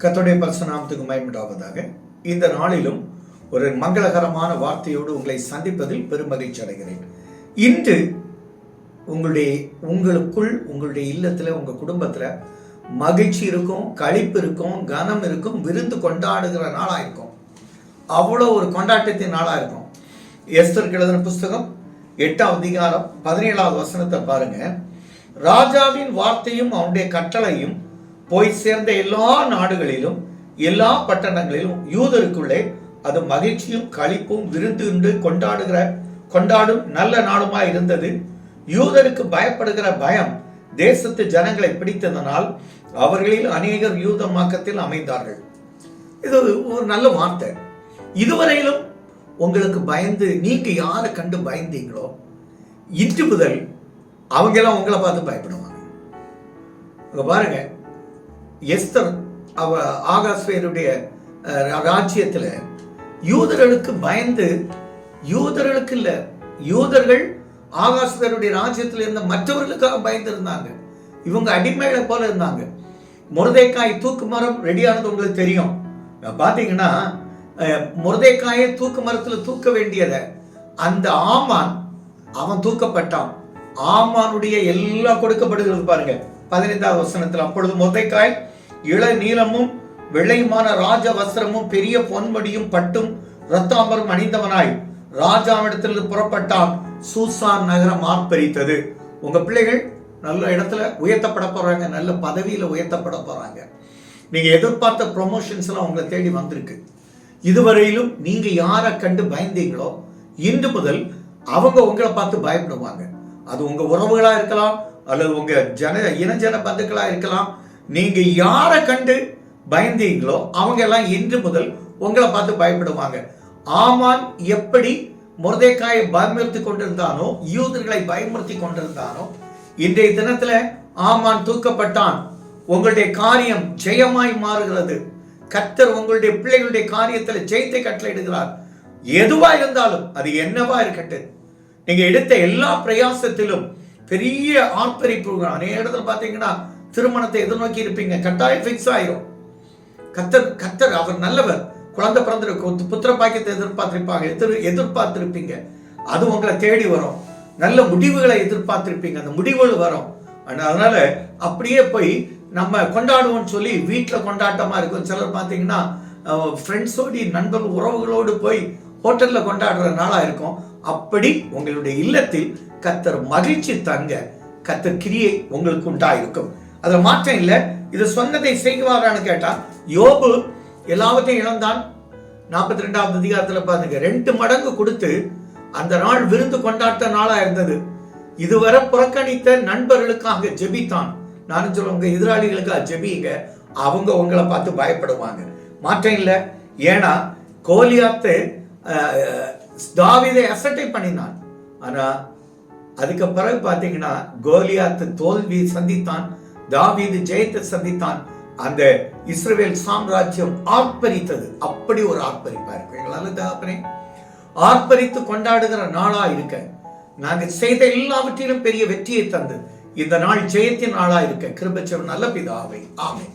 கர்த்தருடைய பரிசுநாமத்துக்கு மயமிடாவதாக இந்த நாளிலும் ஒரு மங்களகரமான வார்த்தையோடு உங்களை சந்திப்பதில் பெருமகிழ்ச்சி அடைகிறேன். இன்று உங்களுடைய உங்களுக்குள் உங்களுடைய இல்லத்தில் உங்கள் குடும்பத்தில் மகிழ்ச்சி இருக்கும் களிப்பு இருக்கும் கனம் இருக்கும் விருந்து கொண்டாடுகிற நாளாக இருக்கும். அவ்வளோ ஒரு கொண்டாட்டத்தின் நாளாக இருக்கும். எஸ்தர் எழுதின புஸ்தகம் எட்டாம் அதிகாரம் பதினேழாவது வசனத்தை பாருங்க. ராஜாவின் வார்த்தையும் அவனுடைய கட்டளையும் போய் சேர்ந்த எல்லா நாடுகளிலும் எல்லா பட்டணங்களிலும் யூதருக்குள்ளே அது மகிழ்ச்சியும் களிப்பும் விருந்து கொண்டாடுகிற கொண்டாடும் நல்ல நாளுமா இருந்தது. யூதருக்கு பயப்படுகிற பயம் தேசத்து ஜனங்களை பிடித்ததனால் அவர்களில் அநேகர் யூத மாக்கத்தில் அமைந்தார்கள். இது ஒரு நல்ல வார்த்தை. இதுவரையிலும் உங்களுக்கு பயந்து நீங்க யாரை கண்டு பயந்தீங்களோ இன்று முதல் அவங்க எல்லாம் உங்களை பார்த்து பயப்படுவாங்க. பாருங்க எஸ்தர் அவ ஆகாஸ்வேருடைய ராஜ்யத்தில் யூதர்களுக்கு பயந்து யூதர்களுக்கு இல்லை யூதர்கள் ஆகாஸ்வேருடைய ராஜ்யத்தில் இருந்த மற்றவர்களுக்காக பயந்து இருந்தாங்க இவங்க அடிமைகளை போல இருந்தாங்க. முருதைக்காய் தூக்கு மரம் ரெடியானது உங்களுக்கு தெரியும். பார்த்தீங்கன்னா முருதைக்காயை தூக்கு மரத்தில் தூக்க வேண்டியதை அந்த ஆமான் அவன் தூக்கப்பட்டான். ஆமானுடைய எல்லாம் கொடுக்கப்படுகிறது பாருங்க. பதினைந்தாவது வசனத்தில் அப்பொழுது முருதைக்காய் இள நீளமும் வெள்ளையுமான ராஜ வஸ்திரமும் பெரிய பொன்மடியும் பட்டும் ரத்தாம்பரம் அணிந்தவனாய் ராஜாவிடத்திலிருந்து புறப்பட்டான் சூசான் நகரம் ஆர்ப்பரித்தது. உங்க பிள்ளைகள் நல்ல இடத்துல உயர்த்தப்பட போறாங்க நல்ல பதவியில உயர்த்தப்பட போறாங்க. நீங்க எதிர்பார்த்த ப்ரொமோஷன்ஸ் எல்லாம் உங்களை தேடி வந்திருக்கு. இதுவரையிலும் நீங்க யாரை கண்டு பயந்தீங்களோ இன்று முதல் அவங்க உங்களை பார்த்து பயப்படுவாங்க. அது உங்க உறவுகளா இருக்கலாம் அல்லது உங்க ஜன இனஜன பந்துக்களா இருக்கலாம். நீங்க யாரை கண்டு பயந்தீங்களோ அவங்க எல்லாம் இன்று முதல் உங்களை பார்த்து பயப்படுவாங்க. ஆமான் எப்படி முருதைக்காயை பயமுறுத்தி கொண்டிருந்தானோ யூதர்களை பயமுறுத்தி கொண்டிருந்தானோ இன்றைய தினத்துல ஆமான் தூக்கப்பட்டான். உங்களுடைய காரியம் ஜெயமாய் மாறுகிறது. கத்தர் உங்களுடைய பிள்ளைகளுடைய காரியத்துல ஜெயத்தை கட்டளையிடுகிறார். எதுவா இருந்தாலும் அது என்னவா இருக்கட்டும். நீங்க எடுத்த எல்லா பிரயாசத்திலும் பெரிய ஆர்ப்பரிப்பு அநேக இடத்துல பாத்தீங்கன்னா திருமணத்தை எதிர்நோக்கி இருப்பீங்க. கட்டாயம் ஃபிக்ஸ் ஆயிரும். கத்தர் கத்தர் அவர் நல்லவர். குழந்தை பிறந்திருக்கும் புத்திர பாக்கியத்தை எதிர்பார்த்திருப்பாங்க. எதிர் எதிர்பார்த்திருப்பீங்க. அது உங்களை தேடி வரும். நல்ல முடிவுகளை எதிர்பார்த்திருப்பீங்க. அந்த முடிவுகள் வரும். அதனால அப்படியே போய் நம்ம கொண்டாடுவோம்னு சொல்லி வீட்டில் கொண்டாட்டமா இருக்கும். சிலர் பார்த்தீங்கன்னா ஃப்ரெண்ட்ஸோடி நண்பர் உறவுகளோடு போய் ஹோட்டலில் கொண்டாடுற நாளாக இருக்கும். அப்படி உங்களுடைய இல்லத்தில் கத்தர் மகிழ்ச்சி தங்க கத்தர் கிரியை உங்களுக்கு உண்டாயிருக்கும். அதில் மாற்றம் இல்லை. இது சொன்னதை செய்வாரான்னு கேட்டால் யோபு எல்லாவற்றையும் இழந்தான். நாற்பத்தி ரெண்டாவது அதிகாரத்தில் பாருங்க ரெண்டு மடங்கு கொடுத்து அந்த நாள் விருந்து கொண்டாட்ட நாளா இருந்தது. இதுவரை புறக்கணித்த நண்பர்களுக்காக ஜெபித்தான். நானும் சொல்லுவாங்க எதிராளிகளுக்காக ஜெபிங்க. அவங்க உங்களை பார்த்து பயப்படுவாங்க. மாற்றம் இல்லை. ஏன்னா கோலியாத்து தாவிதை அசட்டை பண்ணினான். ஆனா அதுக்கு பிறகு பாத்தீங்கன்னா கோலியாத்து தோல்வி சந்தித்தான் தாவீது ஜெயத்தை சந்தித்தான். அந்த இஸ்ரேல் சாம்ராஜ்யம் ஆர்ப்பரித்தது. அப்படி ஒரு ஆர்ப்பரிப்பா இருக்கு. எங்களால தகப்பனே ஆர்ப்பரித்து கொண்டாடுகிற நாளா இருக்க. நாங்க செய்த எல்லாவற்றிலும் பெரிய வெற்றியை தந்து இந்த நாள் ஜெயத்தின் நாளா இருக்க. கிருபச்சவன் நல்ல பிதாவை. ஆமை